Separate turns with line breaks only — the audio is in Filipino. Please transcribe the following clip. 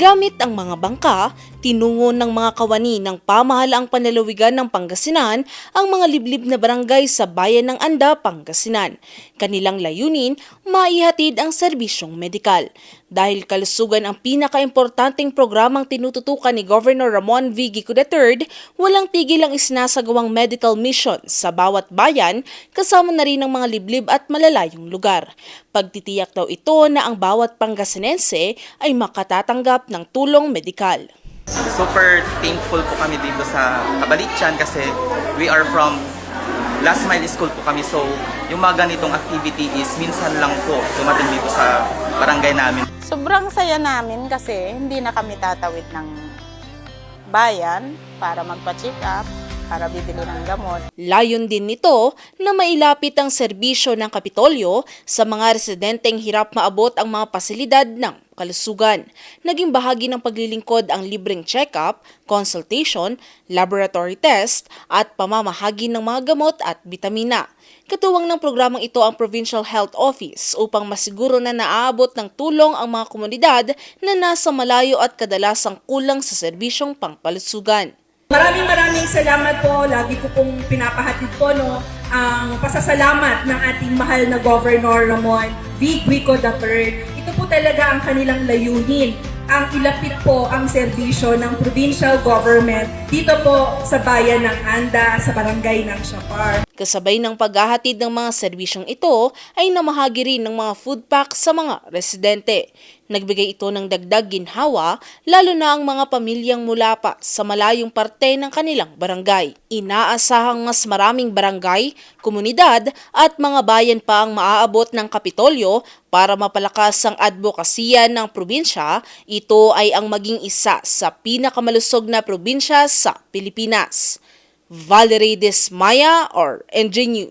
Gamit ang mga bangka, tinungo ng mga kawani ng pamahalaang panlalawigan ng Pangasinan ang mga liblib na barangay sa bayan ng Anda, Pangasinan. Kanilang layunin, maihatid ang serbisyong medikal. Dahil kalusugan ang pinakaimportanteng programang tinututukan ni Governor Ramon V. Gico III, walang tigil ang isinasagawang medical mission sa bawat bayan kasama na rin ang mga liblib at malalayong lugar. Pagtitiyak daw ito na ang bawat Pangasinense ay makatatanggap ng tulong medikal.
super thankful po kami dito sa Kabalitsan kasi we are from last mile school po kami so yung mga ganitong activity is minsan lang po dumating dito sa barangay namin.
Sobrang saya namin kasi hindi na kami tatawid ng bayan para magpa-check up, para bibili ng gamot.
Layon din nito na mailapit ang serbisyo ng Kapitolyo sa mga residenteng hirap maabot ang mga pasilidad ng kalusugan. Naging bahagi ng paglilingkod ang libreng check-up, consultation, laboratory test at pamamahagi ng mga gamot at bitamina. Katuwang ng programang ito ang Provincial Health Office upang masiguro na naaabot ng tulong ang mga komunidad na nasa malayo at kadalasang kulang sa serbisyong pangkalusugan.
Maraming maraming salamat. Lagi ko pong pinapahatid po no, ang pasasalamat ng ating mahal na Governor Ramon V. Guico III. Ito po talaga ang kanilang layunin ang ilapit po ang serbisyo ng provincial government dito po sa bayan ng Anda, sa barangay ng Siapar.
Kasabay ng paghahatid ng mga serbisyong ito ay namahagi rin ng mga food pack sa mga residente. Nagbigay ito ng dagdag ginhawa lalo na ang mga pamilyang mula pa sa malayong parte ng kanilang barangay. Inaasahang mas maraming barangay, komunidad at mga bayan pa ang maaabot ng Kapitolyo para mapalakas ang advokasya ng probinsya. Ito ay ang maging isa sa pinakamalusog na probinsya sa Pilipinas. Valerie Desmaya or NG.